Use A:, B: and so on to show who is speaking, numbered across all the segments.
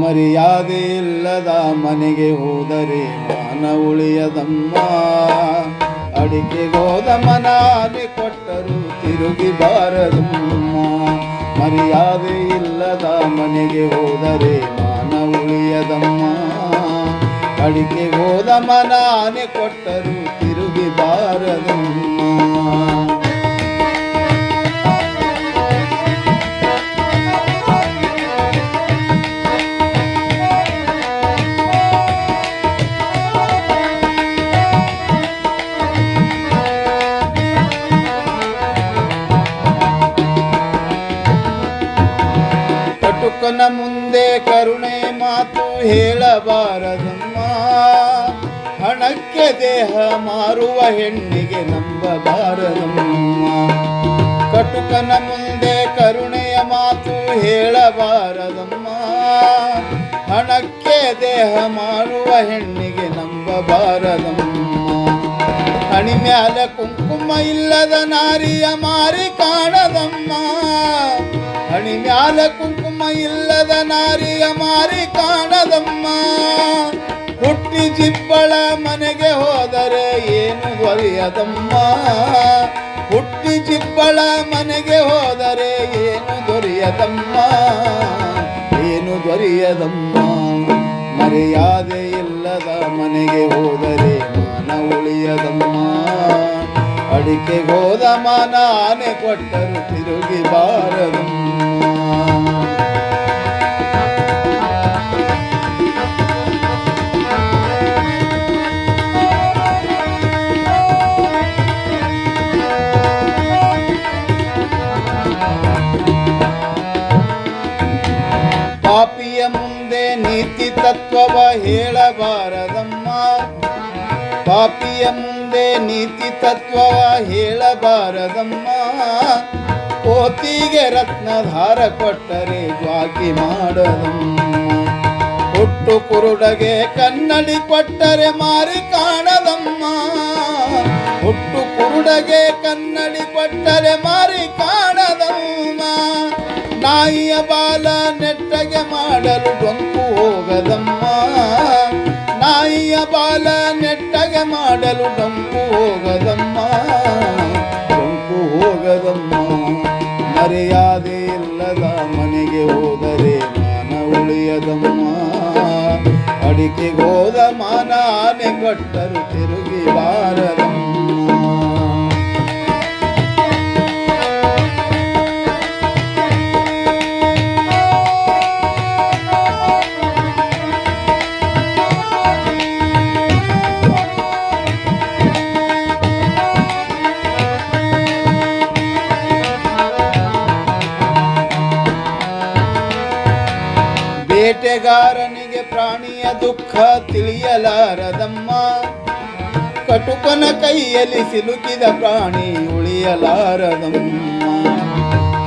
A: ಮರ್ಯಾದೆ ಇಲ್ಲದ ಮನೆಗೆ ಹೋದರೆ ಮಾನ ಉಳಿಯದಮ್ಮ. ಅಡಿಕೆ ಮನಾಲಿ ಕೊಟ್ಟರು ತಿರುಗಿ ಬಾರದಮ್ಮ ಮರ್ಯಾದೆ ಇಲ್ಲದ ಮನೆಗೆ ಹೋದರೆ ಮಾನ ಉಳಿಯದಮ್ಮ. ಅಡಿಕೆ ಮನಾಲಿ ಕೊಟ್ಟರು ಕಟುಕನ ಮುಂದೆ ಕರುಣೆ ಮಾತು ಹೇಳಬಾರದಮ್ಮ. ಹಣಕ್ಕೆ ದೇಹ ಮಾರುವ ಹೆಣ್ಣಿಗೆ ನಂಬಬಾರದಮ್ಮ. ಕಟುಕನ ಮುಂದೆ ಕರುಣೆಯ ಮಾತು ಹೇಳಬಾರದಮ್ಮ. ಹಣಕ್ಕೆ ದೇಹ ಮಾರುವ ಹೆಣ್ಣಿಗೆ ನಂಬಬಾರದಮ್ಮ. ಹಣಿ ಮ್ಯಾಲ ಕುಂಕುಮ ಇಲ್ಲದ ನಾರಿಯ ಮಾರಿ ಕಾಣದಮ್ಮ. ಹಣಿ ಮ್ಯಾಲ ಕುಂಕುಮ ಇಲ್ಲದ ನಾರಿಯ ಮಾರಿ ಕಾಣದಮ್ಮ. ಹುಟ್ಟಿ ಜಿಬ್ಬಳ ಮನೆಗೆ ಹೋದರೆ ಏನು ದೊರೆಯದಮ್ಮ. ಹುಟ್ಟಿ ಜಿಬ್ಬಳ ಮನೆಗೆ ಹೋದರೆ ಏನು ದೊರೆಯದಮ್ಮ. ಏನು ದೊರೆಯದಮ್ಮ. ಮರ್ಯಾದೆ ಇಲ್ಲದ ಮನೆಗೆ ಹೋದರೆ ಮಾನ ಉಳಿಯದಮ್ಮ. ಅಡಿಕೆ ಮಾನ ಆನೆ ಕೊಟ್ಟರು ತಿರುಗಿ ಬಾರದಮ್ಮ. ನೀತಿ ತತ್ವವ ಹೇಳಬಾರದಮ್ಮ. ಪಾಪಿಯ ಮುಂದೆ ನೀತಿ ತತ್ವವ ಹೇಳಬಾರದಮ್ಮ. ಕೋತಿಗೆ ರತ್ನಧಾರ ಕೊಟ್ಟರೆ ಜ್ವಾಕಿ ಮಾಡದಮ್ಮ. ಹುಟ್ಟು ಕುರುಡಗೆ ಕನ್ನಡಿ ಕೊಟ್ಟರೆ ಮಾರಿ ಕಾಣದಮ್ಮ. ಹುಟ್ಟು ಕುರುಡಗೆ ಕನ್ನಡಿ ಕೊಟ್ಟರೆ ಮಾರಿ ಕಾಣದಮ್ಮ. ನಾಯಿಯ ಬಾಲ ನೆಟ್ಟಗೆ ಮಾಡಲು ಡೊಂಕು ಮಾಡಲು ಹೋಗದಮ್ಮ, ಡೊಂಕು ಹೋಗದಮ್ಮ. ಮರೆಯಾದೆ ಇಲ್ಲದ ಮನೆಗೆ ಹೋದರೆ ಮಾನ ಉಳಿಯದಮ್ಮ. ಅಡಿಕೆ ಗೋದ ಮಾನ ಆನೆ ಕೊಟ್ಟರು ತಿರುಗಿ ಬಾರದಮ್ಮ ಬೇಟೆಗಾರನಿಗೆ ಪ್ರಾಣಿಯ ದುಃಖ ತಿಳಿಯಲಾರದಮ್ಮ. ಕಟುಕನ ಕೈಯಲ್ಲಿ ಸಿಲುಕಿದ ಪ್ರಾಣಿ ಉಳಿಯಲಾರದಮ್ಮ.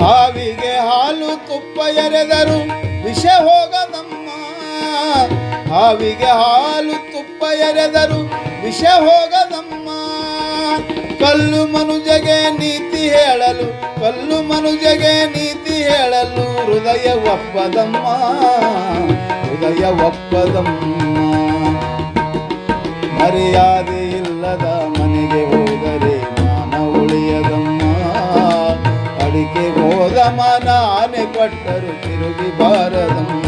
A: ಹಾವಿಗೆ ಹಾಲು ತುಪ್ಪ ಎರೆದರು ವಿಷ ಹೋಗದಮ್ಮ. ಹಾವಿಗೆ ಹಾಲು ತುಪ್ಪ ಎರೆದರು ವಿಷ ಹೋಗದಮ್ಮ. ಕಲ್ಲು ಮನುಜಗೆ ನೀತಿ ಹೇಳಲು, ಕಲ್ಲು ಮನುಜಗೆ ನೀತಿ ಹೇಳಲು ಹೃದಯ ಒಪ್ಪದಮ್ಮ ಹೃದಯ ಒಪ್ಪದಮ್ಮ. ಮರ್ಯಾದೆ ಇಲ್ಲದ ಮನೆಗೆ ಹೋದರೆ ಮಾನ ಉಳಿಯದಮ್ಮ. ಅಡಿಕೆ ಹೋದ ಮನ ಆನೆ ಕೊಟ್ಟರು, ತಿರುಗಿ ಬಾರದಮ್ಮ.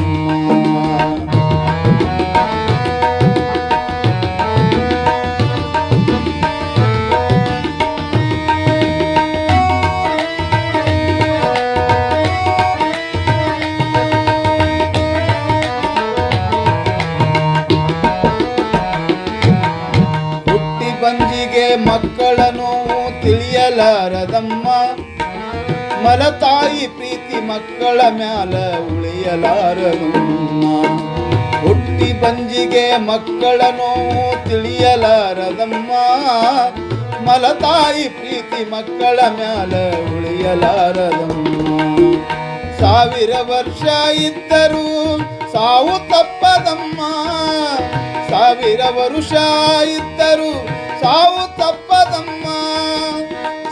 A: ಮಕ್ಕಳ ನೋವು ತಿಳಿಯಲಾರದಮ್ಮ. ಮಲತಾಯಿ ಪ್ರೀತಿ ಮಕ್ಕಳ ಮ್ಯಾಲ ಉಳಿಯಲಾರದಮ್ಮ. ಹುಟ್ಟಿ ಬಂಜಿಗೆ ಮಕ್ಕಳ ನೋವು ತಿಳಿಯಲಾರದಮ್ಮ. ಮಲತಾಯಿ ಪ್ರೀತಿ ಮಕ್ಕಳ ಮ್ಯಾಲ ಉಳಿಯಲಾರದಮ್ಮ. ಸಾವಿರ ವರ್ಷ ಇದ್ದರೂ ಸಾವು ತಪ್ಪದಮ್ಮ. ಸಾವಿರ ವರುಷ ಇದ್ದರೂ ಸಾವು ತಪ್ಪದಮ್ಮ.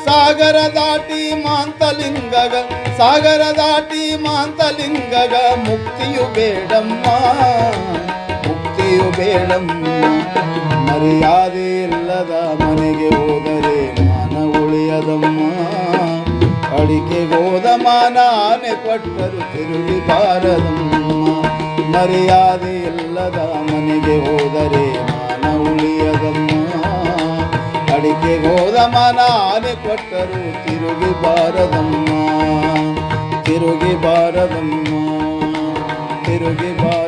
A: ಸಾಗರ ದಾಟಿ ಮಾಂತಲಿಂಗಗ, ಸಾಗರ ದಾಟಿ ಮಾಂತಲಿಂಗಗ ಮುಕ್ತಿಯು ಬೇಡಮ್ಮ. ಮುಕ್ತಿಯು ಬೇಡಮ್ಮ. ಮರ್ಯಾದೆ ಇಲ್ಲದ ಮನೆಗೆ ಹೋದರೆ ಮಾನ ಉಳಿಯದಮ್ಮ. ಅಡಿಕೆ ಗೋದಮ ನಾನೆ ಕೊಟ್ಟರು ತಿರುಗಿ ಬಾರದಮ್ಮ ಮರ್ಯಾದೆ ಇಲ್ಲದ ಮನೆಗೆ ಹೋದರೆ ಮಾನ ಉಳಿಯದಮ್ಮ. ಅಡಿಕೆ ಗೋದಮ ನಾನೆ ಕೊಟ್ಟರು. ತಿರುಗಿ ಬಾರದಮ್ಮ ತಿರುಗಿ ಬಾರದಮ್ಮ ತಿರುಗಿ ಬಾರದಮ್ಮ